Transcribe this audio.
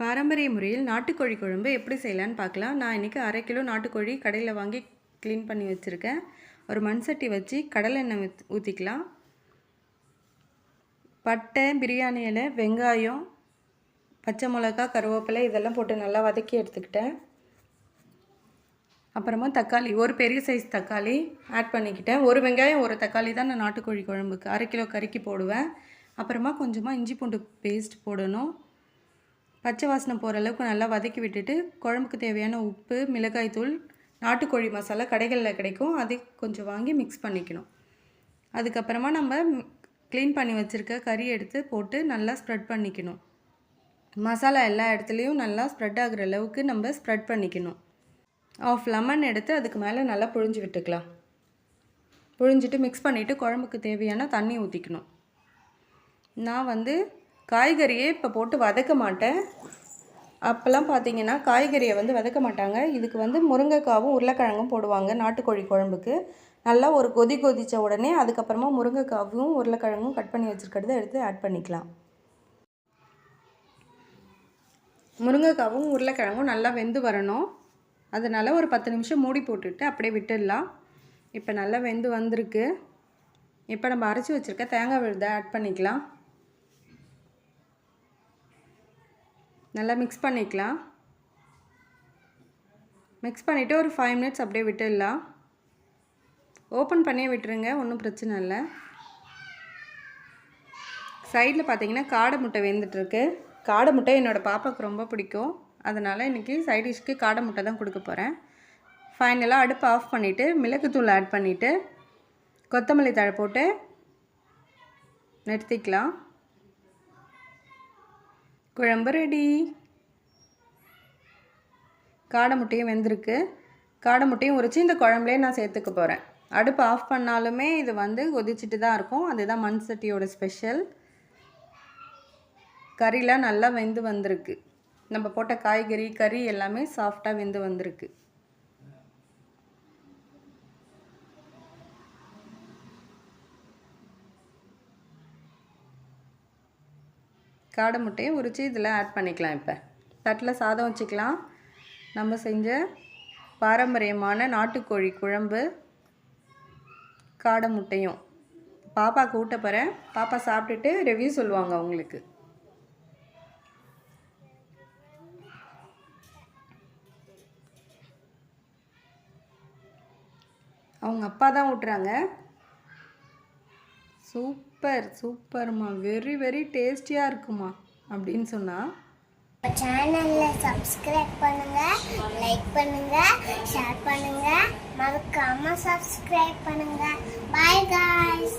பாரம்பரிய முறையில் நாட்டுக்கோழி குழம்பு எப்படி செய்யலான்னு பார்க்கலாம். நான் இன்றைக்கி அரை கிலோ நாட்டுக்கோழி கடையில் வாங்கி க்ளீன் பண்ணி வச்சுருக்கேன். ஒரு மண் சட்டி வச்சு கடலை எண்ணெய் ஊற்றிக்கலாம் பட்டை பிரியாணி இலை வெங்காயம் பச்சை மிளகா கருவேப்பிலை இதெல்லாம் போட்டு நல்லா வதக்கி எடுத்துக்கிட்டேன். அப்புறமா தக்காளி ஒரு பெரிய சைஸ் தக்காளி ஆட் பண்ணிக்கிட்டேன். ஒரு வெங்காயம் ஒரு தக்காளி தான் நான் நாட்டுக்கோழி குழம்புக்கு அரை கிலோ கறிக்கு போடுவேன். அப்புறமா கொஞ்சமாக இஞ்சி பூண்டு பேஸ்ட் போடணும். பச்சை வாசனை போகிற அளவுக்கு நல்லா வதக்கி விட்டுட்டு குழம்புக்கு தேவையான உப்பு மிளகாய் தூள் நாட்டுக்கோழி மசாலா கடைகளில் கிடைக்கும். அதை கொஞ்சம் வாங்கி மிக்ஸ் பண்ணிக்கணும். அதுக்கப்புறமா நம்ம க்ளீன் பண்ணி வச்சுருக்க கறி எடுத்து போட்டு நல்லா ஸ்ப்ரெட் பண்ணிக்கணும். மசாலா எல்லா இடத்துலையும் நல்லா ஸ்ப்ரெட் ஆகுற அளவுக்கு நம்ம ஸ்ப்ரெட் பண்ணிக்கணும். ஆஃப் லெமன் எடுத்து அதுக்கு மேலே நல்லா புழிஞ்சு விட்டுக்கலாம். புழிஞ்சிட்டு மிக்ஸ் பண்ணிவிட்டு குழம்புக்கு தேவையான தண்ணி ஊற்றிக்கணும் நான் வந்து காய்கறியே இப்போ போட்டு வதக்க மாட்டேன். அப்போல்லாம் பார்த்தீங்கன்னா காய்கறியை வந்து வதக்க மாட்டாங்க. இதுக்கு வந்து முருங்கைக்காவும் உருளைக்கிழங்கும் போடுவாங்க நாட்டுக்கோழி குழம்புக்கு. நல்லா ஒரு கொதி கொதித்த உடனே அதுக்கப்புறமா முருங்கைக்காவும் உருளைக்கிழங்கும் கட் பண்ணி வச்சுருக்கிறத எடுத்து ஆட் பண்ணிக்கலாம். முருங்கைக்காவும் உருளைக்கிழங்கும் நல்லா வெந்து வரணும். அதனால் ஒரு பத்து நிமிஷம் மூடி போட்டுட்டு அப்படியே விட்டுடலாம். இப்போ நல்லா வெந்து வந்திருக்கு. இப்போ நம்ம அரைச்சி வச்சுருக்க தேங்காய் விழுதை ஆட் பண்ணிக்கலாம். நல்லா மிக்ஸ் பண்ணிக்கலாம். மிக்ஸ் பண்ணிவிட்டு ஒரு ஃபைவ் மினிட்ஸ் அப்படியே விட்டுடலாம். ஓப்பன் பண்ணியே விட்டுருங்க ஒன்றும் பிரச்சனை இல்லை. சைடில் பார்த்தீங்கன்னா காடை முட்டை வெந்துட்டுருக்கு. காடை முட்டை என்னோடய பாப்பாவுக்கு ரொம்ப பிடிக்கும். அதனால் இன்றைக்கி சைட் டிஷ்க்கு காடை முட்டை தான் கொடுக்க போகிறேன் ஃபைனலாக அடுப்பு ஆஃப் பண்ணிவிட்டு மிளகுத்தூள் ஆட் பண்ணிவிட்டு கொத்தமல்லி தழை போட்டு நிறுத்திக்கலாம். குழம்பு ரெடி காடை முட்டையும் வெந்திருக்கு. காடை முட்டையும் உரித்து இந்த குழம்புலேயே நான் சேர்த்துக்க போகிறேன் அடுப்பு ஆஃப் பண்ணாலுமே இது வந்து கொதிச்சுட்டு தான் இருக்கும். அதுதான் மண் சட்டியோட ஸ்பெஷல் கறிலாம் நல்லா வெந்து வந்திருக்கு. நம்ம போட்ட காய்கறி கறி எல்லாமே சாஃப்டாக வெந்து வந்திருக்கு. காடை முட்டையை உரித்து இதில் ஆட் பண்ணிக்கலாம் இப்போ. தட்டில் சாதம் வச்சுக்கலாம். நம்ம செஞ்ச பாரம்பரியமான நாட்டுக்கோழி குழம்பு காடை முட்டையும். பாப்பாவுக்கு ஊட்ட போகிறேன் பாப்பா சாப்பிட்டுட்டு ரிவ்யூ சொல்லுவாங்க அவங்களுக்கு. அவங்க அப்பா தான் ஊட்டுறாங்க. சூப்பர் சூப்பர்மா. வெரி வெரி டேஸ்டியாக இருக்குமா? அப்படின்னு சொன்னால் சேனலில் சப்ஸ்கிரைப் பண்ணுங்கள் லைக் பண்ணுங்கள் ஷேர் பண்ணுங்கள் மறக்காமல் சப்ஸ்கிரைப் பண்ணுங்கள் பாய் காய்ஸ்